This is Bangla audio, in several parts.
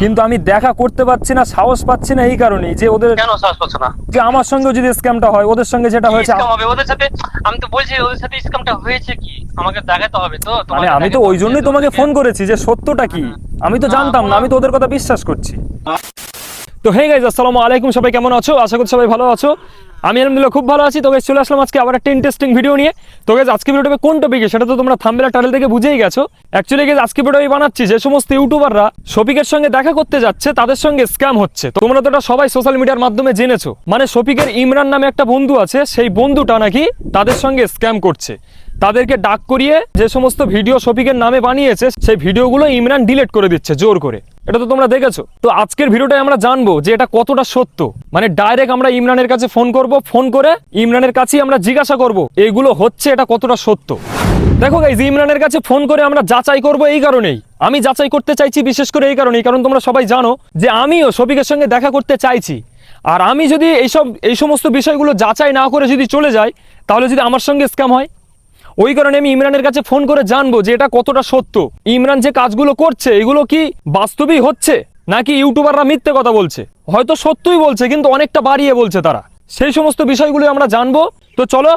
কিন্তু আমি দেখা করতে পারছি না সাহস পাচ্ছি না এই কারণেই যে ওদের কেন সাহস পাচ্ছ না? যে আমার সঙ্গে যদি স্ক্যামটা হয় ওদের সঙ্গে যেটা হয়েছে হবে? ওদের সাথে আমি তো বলছি ওদের সাথে স্ক্যামটা হয়েছে কি? আমাকে দেখাতে হবে তো মানে আমি তো ওই জন্যই তোমাকে ফোন করেছি যে সত্যটা কি? আমি তো জানতাম না আমি তো ওদের কথা বিশ্বাস করছি। তো হে গাইজ আসসালামু আলাইকুম সবাই কেমন আছো? আশা করি সবাই ভালো আছো। আমি আলহামদুলিল্লাহ খুব ভালো আছি। তো চলে আসলাম আজকে আবার একটা ইন্টারেস্টিং ভিডিও নিয়ে। তো গাইজ আজকে ভিডিওটা কোন টপিকে সেটা তো তোমরা থাম্বেলা টাইটেল থেকে বুঝেই গেছো। অ্যাকচুয়ালি গাইজ আজকে ভিডিও বানাচ্ছি, যে সমস্ত ইউটিউবাররা শফিকের সঙ্গে দেখা করতে যাচ্ছে, তাদের সঙ্গে স্ক্যাম হচ্ছে। তোমরা তো এটা সবাই সোশ্যাল মিডিয়ার মাধ্যমে জেনেছো। মানে শফিকের ইমরান নামে একটা বন্ধু আছে, সেই বন্ধুটা নাকি তাদের সঙ্গে স্ক্যাম করছে। তাদেরকে ডাক করিয়ে যে সমস্ত ভিডিও শফিকের নামে বানিয়েছে, সেই ভিডিওগুলো ইমরান ডিলিট করে দিচ্ছে, জোর করে। এটা তো তোমরা দেখেছ। তো আজকের ভিডিওটায় আমরা জানব যে এটা কতটা সত্য। মানে ডাইরেক্ট আমরা ইমরানের কাছে ফোন করব, ফোন করে ইমরানের কাছেই আমরা জিজ্ঞাসা করব, এইগুলো হচ্ছে, এটা কতটা সত্য? দেখো গাইজ ইমরানের কাছে ফোন করে আমরা যাচাই করব এই কারণেই। আমি যাচাই করতে চাইছি বিশেষ করে এই কারণেই, কারণ তোমরা সবাই জানো যে আমিও শফিকের সঙ্গে দেখা করতে চাইছি। আর আমি যদি এইসব, এই সমস্ত বিষয়গুলো যাচাই না করে যদি চলে যাই, তাহলে যদি আমার সঙ্গে স্ক্যাম হয় ওই কারণে আমি ইমরানের কাছে ফোন করে জানব যে এটা কতটা সত্য। ইমরান যে কাজগুলো করছে, এগুলো কি বাস্তবেই হচ্ছে? নাকি ইউটিউবাররা মিথ্যে কথা বলছে? হয়তো সত্যই বলছে, কিন্তু অনেকটা বাড়িয়ে বলছে তারা। সেই সমস্ত বিষয়গুলো আমরা জানব। তো চলো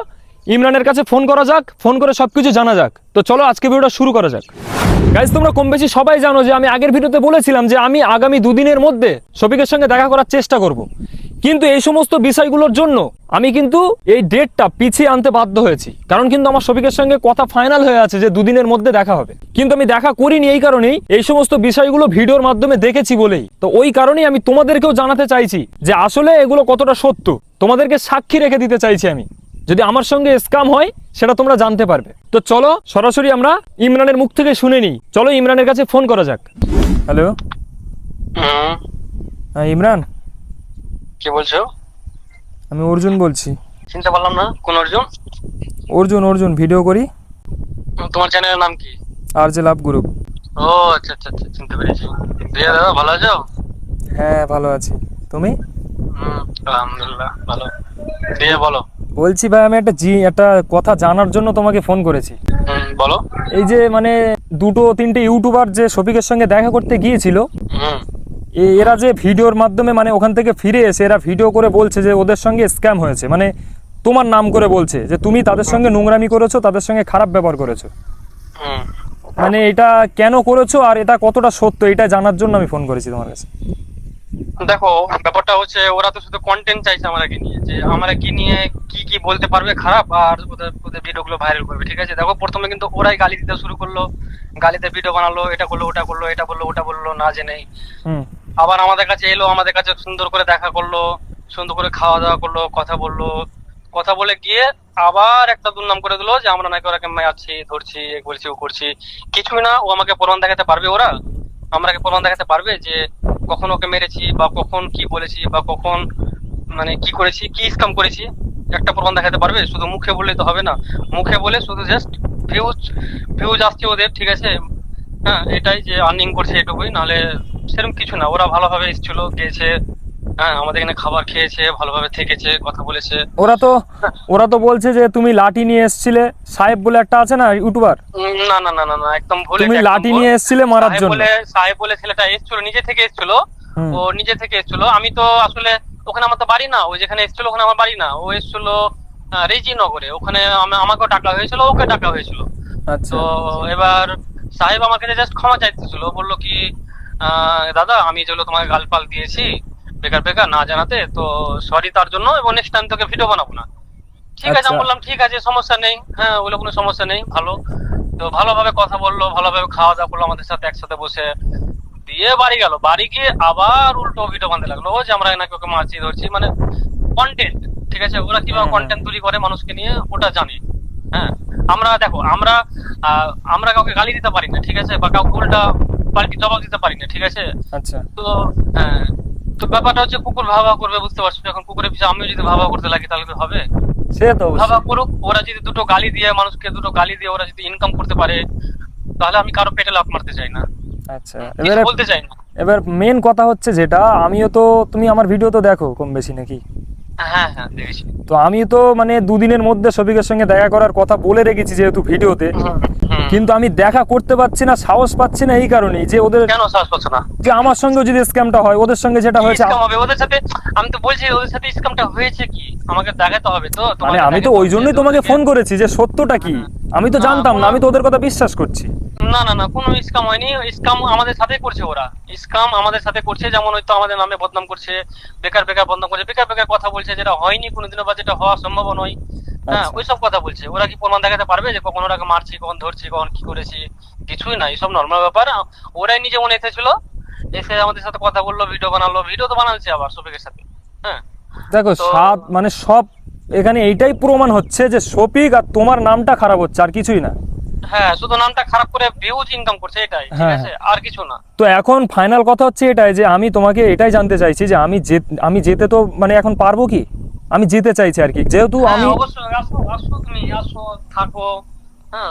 ইমরানের কাছে ফোন করা যাক, ফোন করে সবকিছু জানা যাক। তো চলো আজকে ভিডিওটা শুরু করা যাক। গাইজ তোমরা কম বেশি সবাই জানো যে আমি আগের ভিডিওতে বলেছিলাম যে আমি আগামী দুদিনের মধ্যে শফিকের সঙ্গে দেখা করার চেষ্টা করব। কিন্তু এই সমস্ত বিষয়গুলোর জন্য আমি কিন্তু এই ডেটটা পিছিয়ে আনতে বাধ্য হয়েছি। কারণ কিন্তু আমার শফিকের সঙ্গে কথা ফাইনাল হয়ে আছে যে দুদিনের মধ্যে দেখা হবে। কিন্তু আমি দেখা করিনি এই কারণেই এই সমস্ত বিষয়গুলো ভিডিওর মাধ্যমে দেখেছি বলেই। তো ওই কারণেই আমি তোমাদেরকেও জানাতে চাইছি যে আসলে এগুলো কতটা সত্য। তোমাদেরকে সাক্ষী রেখে দিতে চাইছি আমি। যদি আমার সঙ্গে স্ক্যাম হয় সেটা তোমরা জানতে পারবে। তো চলো সরাসরি আমরা ইমরানের মুখ থেকে শুনে নিই। চলো ইমরানের কাছে ফোন করা যাক। হ্যালো? হ্যাঁ ইমরান? কি বলছো? আমি অর্জুন বলছি। চিনতে পারলাম না। কোন অর্জুন? অর্জুন অর্জুন ভিডিও করি? তোমার চ্যানেলের নাম কি? আর যে লাভ গ্রুপ। ও আচ্ছা আচ্ছা আচ্ছা চিনতে পেরেছি। দিয়া দাদা ভালো আছো? হ্যাঁ ভালো আছি। তুমি? হুম আলহামদুলিল্লাহ ভালো। দিয়ে বলো। বলছি ভাই আমি একটা জি একটা কথা জানার জন্য তোমাকে ফোন করেছি। বলো। এই যে মানে দুটো তিনটে ইউটিউবার যে শফিকের সঙ্গে দেখা করতে গিয়েছিল এরা যে ভিডিওর মাধ্যমে মানে ওখান থেকে ফিরে এসে এরা ভিডিও করে বলছে যে ওদের সঙ্গে স্ক্যাম হয়েছে। মানে তোমার নাম করে বলছে যে তুমি তাদের সঙ্গে নোংরামি করেছ তাদের সঙ্গে খারাপ ব্যবহার করেছ। মানে এটা কেন করেছ আর এটা কতটা সত্য এটা জানার জন্য আমি ফোন করেছি তোমার কাছে। দেখো ব্যাপারটা হচ্ছে ওরা তো শুধু কন্টেন্ট চাইছে আমাকে নিয়ে যে আমরা কি নিয়ে কি কি বলতে পারবে খারাপ আর ওদের ওদের ভিডিওগুলো ভাইরাল করবে ঠিক আছে? দেখো প্রথমে কিন্তু ওরাই গালি দিতে শুরু করল গালিতে ভিডিও বানালো এটা করল ওটা করল এটা বলল ওটা বলল না জেনেই। হুম। আবার আমাদের কাছে এলো আমাদের কাছে সুন্দর করে দেখা করল সুন্দর করে খাওয়া দাওয়া করল কথা বলল কথা বলে গিয়ে আবার একটা দুর্নাম করে দিলো যে আমরা নাকি ওরাকে মারছি ধরছি এ করছি ও করছি। কিছুই না ও আমাকে প্রমাণ দেখাতে পারবে ওরা? আমাকে প্রমাণ দেখাতে পারবে যে কখন ওকে মেরেছি বা কখন কি বলেছি বা কখন মানে কি করেছি, কি স্কাম করেছি, একটা প্রমাণ দেখাতে পারবে? শুধু মুখে বললে তো হবে না। মুখে বলে শুধু জাস্ট ভিউজ ভিউজ আসছে ওদের, ঠিক আছে? হ্যাঁ এটাই যে আর্নিং করছে এটুকুই, নাহলে সেরকম কিছু না। ওরা ভালোভাবে এসেছিল গিয়েছে হ্যাঁ আমাদের এখানে খাবার খেয়েছে ভালোভাবে থেকেছে কথা বলেছে। ওরা তো ওরা তো বলছে যে তুমি লাঠি নিয়ে এসছিলে সাহেব বলে একটা আছে না ইউটিউবার? না না না না না একদম ভুল তুমি লাঠি নিয়ে এসছিলে মারার জন্য। বলে সাহেব বলে ছেলেটা এসেছিল নিজে থেকে এসেছিল। ও নিজে থেকে এসেছিল। আমি তো আসলে ওখানে আমার তো বাড়ি না ও যেখানে এসেছিল ওখানে আমার বাড়ি না। ও এসেছিল রেজিনগরে। ওখানে আমাকেও টাকা হয়েছিল ওকে টাকা হয়েছিল। আচ্ছা। তো এবার সাহেব আমার কাছে জাস্ট ক্ষমা চাইতেছিল বলল কি দাদা আমি যেগুলো তোমাকে গালপাল দিয়েছি বেকার বেকার না জানাতে তো সরি তার জন্য এবং নেক্সট টাইম তোকে ভিডিও বানাবো না। ঠিক আছে আমি আচ্ছা। বললাম ঠিক আছে সমস্যা নেই। হ্যাঁ ওগুলো কোনো সমস্যা নেই ভালো। তো ভালোভাবে কথা বলল ভালোভাবে খাওয়া দাওয়া করল আমাদের সাথে একসাথে বসে। দিয়ে বাড়ি গেল। বাড়ি গিয়ে আবার উল্টো ভিডিও বানতে লাগল। ও যে আমরা নাকি ওকে মারছি ধরছি মানে কন্টেন্ট ঠিক আছে? ওরা কীভাবে। কন্টেন্ট তৈরি করে মানুষকে নিয়ে ওটা জানি। হ্যাঁ আমরা দেখো আমরা আমরা কাউকে গালি দিতে পারি না ঠিক আছে? বা কাউকে উল্টা পাল্টি জবাব দিতে পারি না ঠিক আছে? আচ্ছা। তো হ্যাঁ তো ব্যাপারটা হচ্ছে কুকুর ভাবা করবে বুঝতে পারছ? এখন কুকুরের পিছনে আমিও যদি ভাবা করতে লাগি তাহলে তো হবে। সে তো ভাবা করুক ওরা যদি দুটো গালি দিয়ে মানুষকে দুটো গালি দিয়ে ওরা যদি ইনকাম করতে পারে তাহলে আমি কারও পেটে লাভ মারতে চাই না। আচ্ছা এবার বলতে চাই না। এবার মেন কথা হচ্ছে যেটা আমিও তো তুমি আমার ভিডিও তো দেখো কম বেশি নাকি? তো আমি তো মানে দুদিনের মধ্যে সঙ্গে দেখা করার কথা বলে রেখেছি যেহেতু ভিডিওতে। কিন্তু আমি দেখা করতে পারছি না সাহস পাচ্ছি না এই কারণেই যে ওদের কেন সাহস পাচ্ছ না? যে আমার সঙ্গে যদি স্ক্যামটা হয় ওদের সঙ্গে যেটা হয়েছে হবে? ওদের সাথে আমি তো বলছি ওদের সাথে স্ক্যামটা হয়েছে কি? আমাকে দেখাতে হবে তো মানে আমি তো ওই জন্যই তোমাকে ফোন করেছি যে সত্যটা কি? আমি তো জানতাম না আমি তো ওদের কথা বিশ্বাস করছি। না না না কোনো স্ক্যাম হয়নি। স্ক্যাম আমাদের সাথে করছে ওরা। স্ক্যাম আমাদের সাথে করছে যেমন হয়তো আমাদের নামে বদনাম করছে বেকার বেকার বদনাম করছে বেকার বেকার কথা বলছে। যেটা হয়নি কোনোদিনও বা যেটা হওয়া সম্ভব নয়। হ্যাঁ আচ্ছা। ওইসব কথা বলছে। ওরা কি প্রমাণ দেখাতে পারবে যে কখন ওরাকে মারছি কখন ধরছি কখন কি করেছি? কিছুই না এইসব নর্মাল ব্যাপার। ওরাই নিজে মনে এসেছিল এসে আমাদের সাথে কথা বলল ভিডিও বানালো ভিডিও তো বানাচ্ছে আবার শফিকের সাথে। হ্যাঁ। দেখো সাত মানে সব এখানে এইটাই প্রমাণ হচ্ছে যে শফিক আর তোমার নামটা খারাপ হচ্ছে আর কিছুই না। হ্যাঁ শুধু নামটা খারাপ করে ভিউজ ইনকাম করছে এটাই ঠিক হ্যাঁ, আছে? আর কিছু না। তো এখন ফাইনাল কথা হচ্ছে এটাই যে আমি তোমাকে এটাই জানতে চাইছি যে আমি যে আমি যেতে তো মানে এখন পারব কি? আমি যেতে চাইছি আর কি। যেহেতু হ্যাঁ, আমি অবশ্যই আসো আসো তুমি আসো থাকো। হ্যাঁ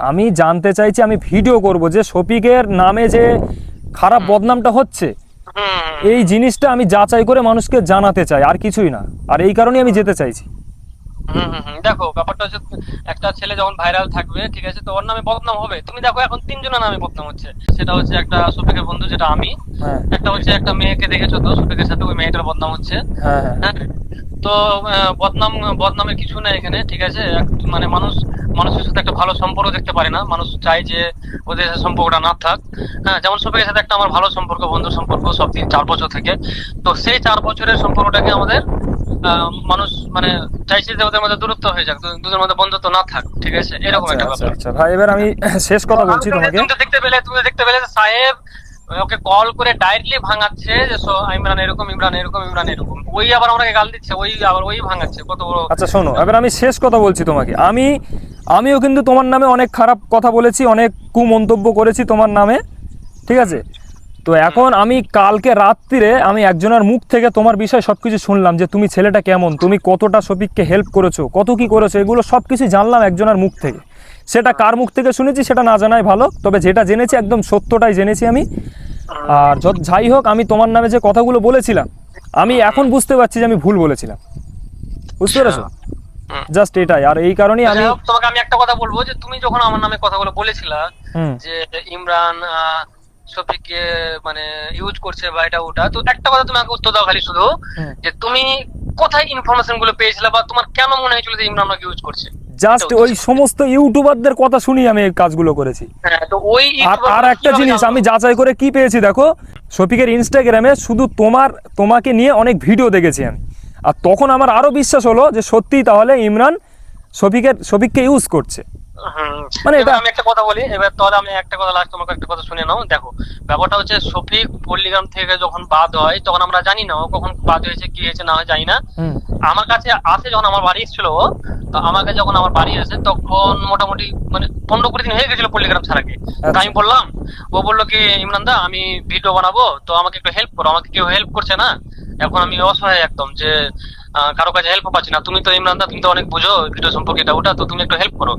আমি জানতে চাইছি আমি ভিডিও করব যে শফিকের নামে যে খারাপ বদনামটা হচ্ছে এই জিনিসটা আমি যাচাই করে মানুষকে জানাতে চাই আর কিছুই না। আর এই কারণেই আমি যেতে চাইছি। দেখো ব্যাপারটা হচ্ছে একটা ছেলে যখন ভাইরাল থাকবে ঠিক আছে তো ওর নামে বদনাম হবে। তুমি দেখো এখন তিনজনের নামে বদনাম হচ্ছে। সেটা হচ্ছে একটা সুফিকের বন্ধু যেটা আমি। হ্যাঁ। একটা হচ্ছে একটা মেয়েকে দেখেছ তো সুফিকের সাথে ওই মেয়েটার বদনাম হচ্ছে। হ্যাঁ হ্যাঁ। হ্যাঁ? তো বদনাম বদনামের কিছু নাই এখানে ঠিক আছে? মানে মানুষ মানুষের সাথে একটা ভালো সম্পর্ক দেখতে পারে না। মানুষ চায় যে ওদের সাথে সম্পর্কটা না থাক। হ্যাঁ যেমন সবাইয়ের সাথে একটা আমার ভালো সম্পর্ক বন্ধু সম্পর্ক সব তিন চার বছর থেকে। তো সেই চার বছরের সম্পর্কটাকে আমাদের মানুষ মানে চাইছে যে ওদের মধ্যে দূরত্ব হয়ে যাক দুজনের মধ্যে বন্ধুত্ব না থাক ঠিক আছে? এরকম আচ্ছা একটা আচ্ছা ব্যাপার। আচ্ছা। ভাই এবার আমি শেষ কথা বলছি তোমাকে। তুমি দেখতে পেলে তুমি দেখতে পেলে সাহেব ওকে কল করে ডাইরেক্টলি ভাঙাচ্ছে যে সো- ইমরান এরকম ইমরান এরকম ইমরান এরকম। ওই আবার আমাকে গাল দিচ্ছে ওই আবার ওই ভাঙাচ্ছে কত বড় আচ্ছা শোনো এবার আমি শেষ কথা বলছি তোমাকে। আমি আমিও কিন্তু তোমার নামে অনেক খারাপ কথা বলেছি অনেক কুমন্তব্য করেছি তোমার নামে ঠিক আছে? তো এখন আমি কালকে রাত্রিরে আমি একজনের মুখ থেকে তোমার বিষয়ে সব কিছু শুনলাম যে তুমি ছেলেটা কেমন তুমি কতটা শফিককে হেল্প করেছ কত কি করেছ এগুলো সব কিছু জানলাম একজনের মুখ থেকে। সেটা কার মুখ থেকে শুনেছি সেটা না জানাই ভালো তবে যেটা জেনেছি একদম সত্যটাই জেনেছি আমি। আর যত যাই হোক আমি তোমার নামে যে কথাগুলো বলেছিলাম আমি এখন বুঝতে পারছি যে আমি ভুল বলেছিলাম। বুঝতে পেরেছ? জাস্ট এটাই আর এই কারণেই আমি তোমাকে আমি একটা কথা বলব যে তুমি যখন আমার নামে কথাগুলো বলেছিলা যে ইমরান আহ, মানে ইউজ করছে বা এটা ওটা তো একটা কথা তুমি আমাকে উত্তর দাও খালি শুধু যে তুমি কোথায় ইনফরমেশনগুলো পেয়েছিলে বা তোমার কেন মনে হয়েছিল যে ইমরান ওকে ইউজ করছে? জাস্ট ওই সমস্ত ইউটিউবারদের কথা শুনি আমি এই কাজগুলো করেছি। হ্যাঁ তো ওই আর একটা জিনিস আমি যাচাই করে কি পেয়েছি দেখো শফিকের ইনস্টাগ্রামে শুধু তোমার তোমাকে নিয়ে অনেক ভিডিও দেখেছি আমি। আর তখন আমার আরও বিশ্বাস হলো যে সত্যি তাহলে ইমরান শফিকের শফিককে ইউজ করছে। মানে এটা- আমি একটা কথা বলি এবার তাহলে আমি একটা কথা লাস্ট তোমাকে একটা কথা শুনে নাও। দেখো ব্যাপারটা হচ্ছে শফিক পল্লিগ্রাম থেকে যখন বাদ হয় তখন আমরা জানি না ও কখন বাদ হয়েছে কি হয়েছে না হয় জানি না। আমার কাছে আসে যখন আমার বাড়ি এসেছিল তো আমাকে যখন আমার বাড়ি আসে তখন মোটামুটি মানে পনেরো কুড়ি দিন হয়ে গেছিল পল্লিগ্রাম ছাড়াকে। তো আমি বললাম ও বলল কি ইমরান দা আমি ভিডিও বানাবো তো আমাকে একটু হেল্প করো আমাকে কেউ হেল্প করছে না? এখন আমি অসহায় একদম যে কারও কাছে হেল্প পাচ্ছি না। তুমি তো ইমরান দা তুমি তো অনেক বুঝো ভিডিও সম্পর্কে এটা ওটা তো তুমি একটু হেল্প করো।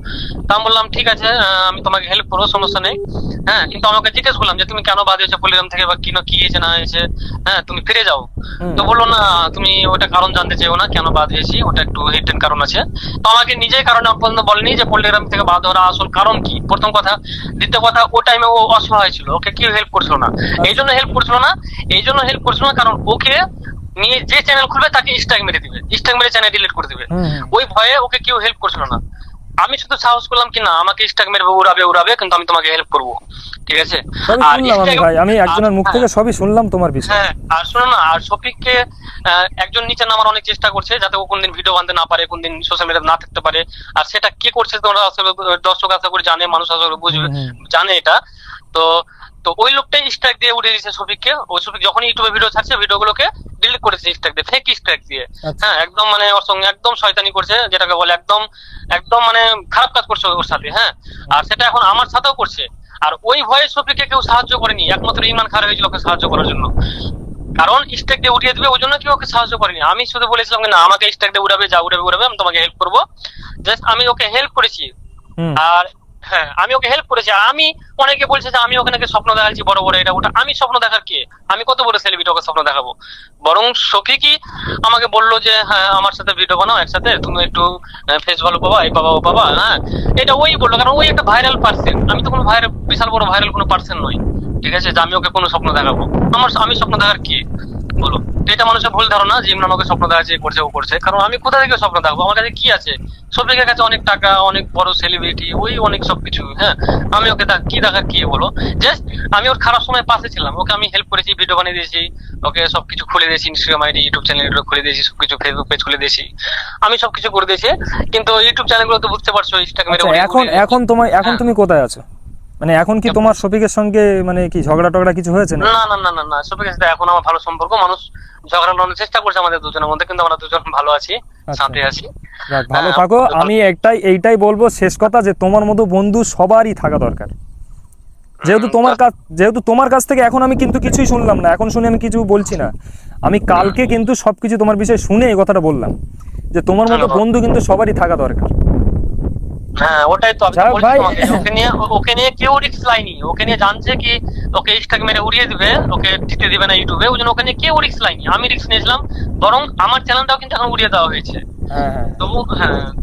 তা আমি বললাম ঠিক আছে আমি তোমাকে হেল্প করব সমস্যা নেই। হ্যাঁ কিন্তু আমাকে জিজ্ঞেস করলাম যে তুমি কেন বাদ হয়েছে পল্লিগ্রাম থেকে বা কি কি হয়েছে না হয়েছে? হ্যাঁ তুমি ফিরে যাও। তো বলল না তুমি ওটা কারণ জানতে চাইও না কেন বাদ হয়েছি ওটা একটু হিডেন কারণ আছে। তো আমাকে নিজেই কারণে পর্যন্ত বলেনি যে পল্লিগ্রাম থেকে বাদ হওয়ার আসল কারণ কি। প্রথম কথা। দ্বিতীয় কথা ও টাইমে ও অসহায় ছিল ওকে কেউ হেল্প করছিল না। এই জন্য হেল্প করছিল না এই জন্য হেল্প করছিল না কারণ ওকে নিয়ে যে চ্যানেল খুলবে তাকে স্ট্রাইক মেরে দিবে। স্ট্রাইক মেরে চ্যানেল ডিলিট করে দিবে। হুম। ওই ভয়ে ওকে কেউ হেল্প করছিল না। আমি শুধু সাহস করলাম কি না আমাকে স্ট্রাইক মেরে উড়াবে উড়াবে কিন্তু আমি তোমাকে হেল্প করব। ঠিক আছে? আর আমি ভাই আমি একজনের মুখ থেকে সবই শুনলাম তোমার বিষয়। হ্যাঁ আর শোনো না আর শফিককে একজন নিচে নামার অনেক চেষ্টা করছে যাতে ও কোনদিন ভিডিও বানতে না পারে কোনদিন সোশ্যাল মিডিয়াতে না থাকতে পারে। আর সেটা কে করছে তোমরা আসলে দর্শক আশা করে জানে মানুষ আশা করে বুঝবে জানে এটা। তো তো ওই লোকটাই স্ট্রাইক দিয়ে উঠে দিয়েছে শফিককে ওই শফিক যখন ইউটিউবে ভিডিও ছাড়ছে ভিডিওগুলোকে ডিলিট করেছে স্ট্রাইক দিয়ে ফেক স্ট্রাইক দিয়ে। আচ্ছা। হ্যাঁ একদম মানে ওর সঙ্গে একদম শয়তানি করছে যেটাকে বলে একদম একদম মানে খারাপ কাজ করছে ওর সাথে হ্যাঁ। আর সেটা এখন আমার সাথেও করছে। আর ওই ভয়ে সফিককে কেউ সাহায্য করেনি একমাত্র ইমান খার হয়েছিল ওকে সাহায্য করার জন্য। কারণ স্টেক দিয়ে উঠিয়ে দিবে ওই জন্য কেউ ওকে সাহায্য করেনি। আমি শুধু বলেছিলাম না আমাকে স্টেক দিয়ে উড়াবে যা উড়াবে উড়াবে আমি তোমাকে হেল্প করব। জাস্ট আমি ওকে হেল্প করেছি। আর হ্যাঁ আমি ওকে হেল্প করেছি। আমি, অনেকে বলছে যে আমি ওকে স্বপ্ন দেখাচ্ছি, বড় বড় এটা ওটা। আমি স্বপ্ন দেখার কি? আমি কত বড় সেলিব্রিটি ওকে স্বপ্ন দেখাবো? বরং সখী কি আমাকে বলল যে হ্যাঁ আমার সাথে ভিডিও বানাও একসাথে, তুমি একটু ফেস ভালো পাবা, এই পাবা, ও পাবা হ্যাঁ? এটা ওই বলল, কারণ ওই একটা ভাইরাল পার্সন আমি তো কোনো ভাইরাল বিশাল বড় ভাইরাল কোনো পার্সন নই, ঠিক আছে? যে আমি ওকে কোনো স্বপ্ন দেখাবো। আমার, আমি স্বপ্ন দেখার কি? বলো। এটা মানুষের ভুল ধারণা যে ইমরান ওকে স্বপ্ন দেখাচ্ছে করছে ও করছে। কারণ আমি কোথা থেকে স্বপ্ন দেখাবো? আমার কাছে কি আছে? সবিকের কাছে অনেক টাকা অনেক বড় সেলিব্রিটি ওই অনেক সবকিছু হ্যাঁ? আমি ওকে কি দেখার কি বলো? জাস্ট আমি ওর খারাপ সময় পাশে ছিলাম। ওকে আমি হেল্প করেছি ভিডিও বানিয়ে দিয়েছি ওকে সবকিছু খুলে দিয়েছি ইনস্টাগ্রাম আইডি ইউটিউব চ্যানেল খুলে দিয়েছি সবকিছু ফেসবুক পেজ খুলে দিয়েছি। আমি সবকিছু করে দিয়েছি কিন্তু ইউটিউব চ্যানেলগুলো তো বুঝতে পারছ ইনস্টাগ্রামে আচ্ছা এখন এখন তোমার এখন হ্যাঁ। তুমি কোথায় আছো? মানে এখন কি তোমার শফিকের সঙ্গে মানে কি ঝগড়া টগড়া কিছু হয়েছে না না না না না সবিকের সাথে এখন আমার ভালো সম্পর্ক মানুষ ঝগড়া লাগানোর চেষ্টা করছে আমাদের দুজনের মধ্যে কিন্তু আমরা দুজন ভালো আছি আচ্ছা। শান্তি আছি। ভালো হ্যাঁ, থাকো। আমি একটাই এইটাই বলব শেষ কথা যে তোমার মতো বন্ধু সবারই থাকা দরকার। যেহেতু তোমার কাছ যেহেতু তোমার কাছ থেকে এখন আমি কিন্তু কিছুই শুনলাম না এখন শুনে আমি কিছু বলছি না। আমি কালকে কিন্তু সবকিছু তোমার বিষয়ে শুনে এই কথাটা বললাম যে তোমার মতো বন্ধু কিন্তু সবারই থাকা দরকার। হ্যাঁ ওটাই তো আমি বলছি তোমাকে, ওকে নিয়ে ওকে নিয়ে কেউ রিস্ক লাইনি। ওকে নিয়ে জানছে কি ওকে স্টক মেরে উড়িয়ে দিবে ওকে দিতে দিবে না ইউটিউবে ওই জন্য ওকে নিয়ে কেউ রিস্ক লাইনি। আমি রিস্ক নিয়েছিলাম বরং আমার চ্যানেলটাও কিন্তু এখন উড়িয়ে দেওয়া হয়েছে। হ্যাঁ হ্যাঁ।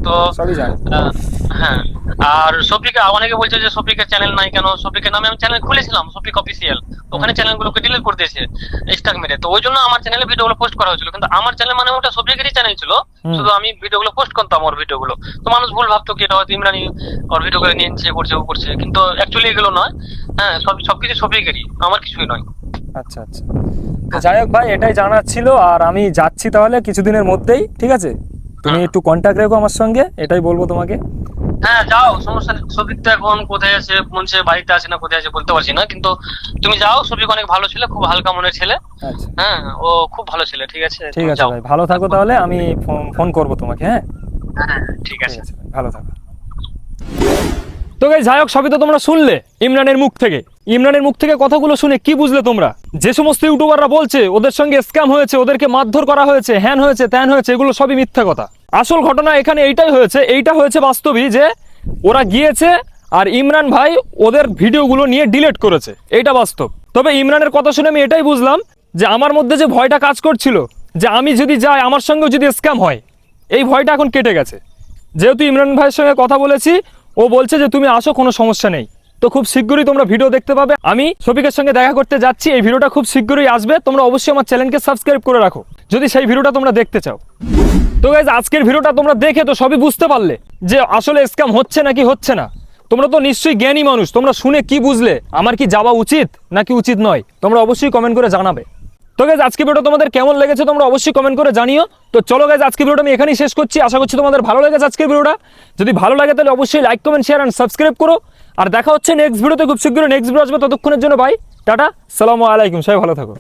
তো হ্যাঁ। আর সফিকে অনেকে বলছে যে সফিকের চ্যানেল নাই কেন? সফিকের নামে আমি চ্যানেল খুলেছিলাম সফিক অফিসিয়াল ওখানে চ্যানেলগুলোকে ডিলিট করে দিয়েছে স্টাক মেরে। তো ওই জন্য আমার চ্যানেলে ভিডিওগুলো পোস্ট করা হয়েছিল। কিন্তু আমার চ্যানেল মানে ওটা সফিকেরই চ্যানেল ছিল। শুধু আমি ভিডিওগুলো পোস্ট করতাম ওর ভিডিওগুলো তো মানুষ ভুল ভাবতো কি এটা হয়তো ইমরানি ওর ভিডিও করে নিয়ে নিচ্ছে করছে ও করছে। কিন্তু অ্যাকচুয়ালি এগুলো নয়। হ্যাঁ সব সবকিছু সফিকেরই আমার কিছুই নয়। আচ্ছা আচ্ছা। যাই হোক ভাই এটাই জানার ছিল। আর আমি যাচ্ছি তাহলে কিছুদিনের মধ্যেই ঠিক আছে? তুমি একটু কন্ট্যাক্ট রেখো আমার সঙ্গে এটাই বলব তোমাকে। হ্যাঁ যাও সমস্যা নেই। সফিক তো এখন কোথায় আছে মনছে বাড়িতে আছে না কোথায় আছে বলতে পারছি না কিন্তু তুমি যাও সফিক অনেক ভালো ছেলে খুব হালকা মনের ছেলে। আচ্ছা। হ্যাঁ ও খুব ভালো ছেলে ঠিক আছে? ঠিক আছে ভাই ভালো থাকো তাহলে আমি ফোন- করব তোমাকে হ্যাঁ? হ্যাঁ ঠিক আছে। ভালো থাকো। তো গাই যাই হোক সবই তো তোমরা শুনলে ইমরানের মুখ থেকে। ইমরানের মুখ থেকে কথাগুলো শুনে কি বুঝলে তোমরা? যে সমস্ত ইউটিউবাররা বলছে, ওদের সঙ্গে স্ক্যাম হয়েছে, ওদেরকে মারধর করা হয়েছে, হ্যান হয়েছে, ত্যান হয়েছে, এগুলো সবই মিথ্যা কথা। আসল ঘটনা এখানে এইটাই হয়েছে, এইটা হয়েছে বাস্তবই যে ওরা গিয়েছে আর ইমরান ভাই ওদের ভিডিওগুলো নিয়ে ডিলিট করেছে। এইটা বাস্তব। তবে ইমরানের কথা শুনে আমি এটাই বুঝলাম যে আমার মধ্যে যে ভয়টা কাজ করছিল, যে আমি যদি যাই, আমার সঙ্গেও যদি স্ক্যাম হয়, এই ভয়টা এখন কেটে গেছে। যেহেতু ইমরান ভাইয়ের সঙ্গে কথা বলেছি, ও বলছে যে তুমি আসো, কোনো সমস্যা নেই। তো খুব শীঘ্রই তোমরা ভিডিও দেখতে পাবে। আমি শফিকের সঙ্গে দেখা করতে যাচ্ছি। এই ভিডিওটা খুব শীঘ্রই আসবে। তোমরা অবশ্যই আমার চ্যানেলকে সাবস্ক্রাইব করে রাখো। যদি সেই ভিডিওটা তোমরা দেখতে চাও। তো গাইজ আজকের ভিডিওটা তোমরা দেখে তো সবই বুঝতে পারলে যে আসলে স্ক্যাম হচ্ছে নাকি হচ্ছে না। তোমরা তো নিশ্চয়ই জ্ঞানী মানুষ। তোমরা শুনে কি বুঝলে? আমার কি যাওয়া উচিত নাকি উচিত নয়? তোমরা অবশ্যই কমেন্ট করে জানাবে। তো গাইজ আজকে ভিডিও তোমাদের কেমন লেগেছে তোমরা অবশ্যই কমেন্ট করে জানিও। তো চলো গাইজ আজকে ভিডিওটা আমি এখানেই শেষ করছি। আশা করছি তোমাদের ভালো লেগেছে আজকের ভিডিওটা। যদি ভালো লাগে তাহলে অবশ্যই like comment share and subscribe করো। আর দেখা হচ্ছে নেক্সট ভিডিওতে খুব শীঘ্রই নেক্সট ভিডিও আসবে। ততক্ষণের জন্য ভাই, টাটা। সালামু আলাইকুম। সবাই ভালো থাকো।